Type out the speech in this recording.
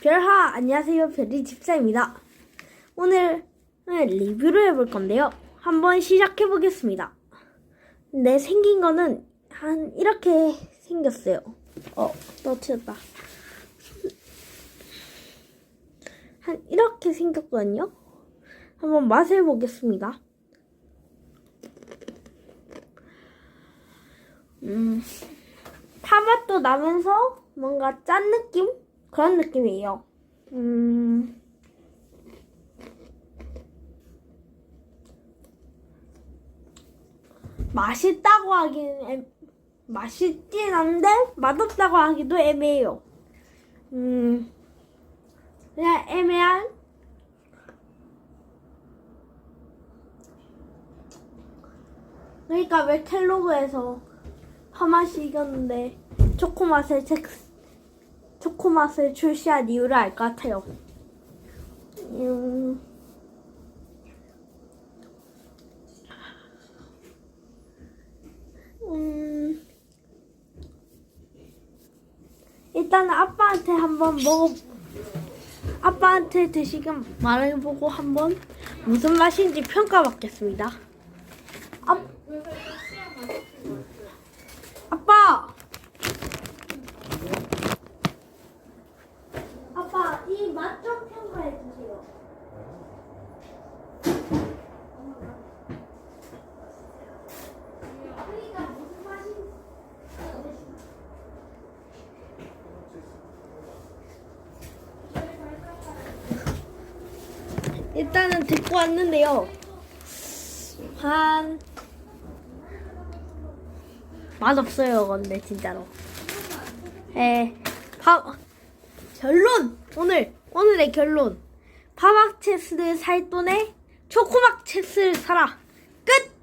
별하 안녕하세요 별이 집사입니다. 오늘은 리뷰를 해볼 건데요. 한번 시작해 보겠습니다. 네 생긴 거는 한 이렇게 생겼어요. 어 떨어뜨렸다. 한 이렇게 생겼거든요. 한번 맛을 보겠습니다. 음, 파맛도 나면서 뭔가 짠 느낌? 그런 느낌이에요. 음, 맛있다고 하기는 애- 맛있진 않은데 맛없다고 하기도 애매해요. 음, 그냥 애매한 그러니까 왜 켈로그에서 파맛이 이겼는데 초코맛을 책, 초코맛을 출시한 이유를 알 것 같아요. 음, 음, 일단은 아빠한테 한번 먹어, 아빠한테 드시긴 말해보고 한번 무슨 맛인지 평가받겠습니다. 아, 아빠! 아빠, 이 맛 좀 평가해 주세요. 그러니까 무슨 맛인지. 일단은 듣고 왔는데요. 한 맛없어요, 근데 진짜로. 에, 파 결론 오늘 오늘의 결론 파막체스를 살 돈에 초코막체스를 사라 끝.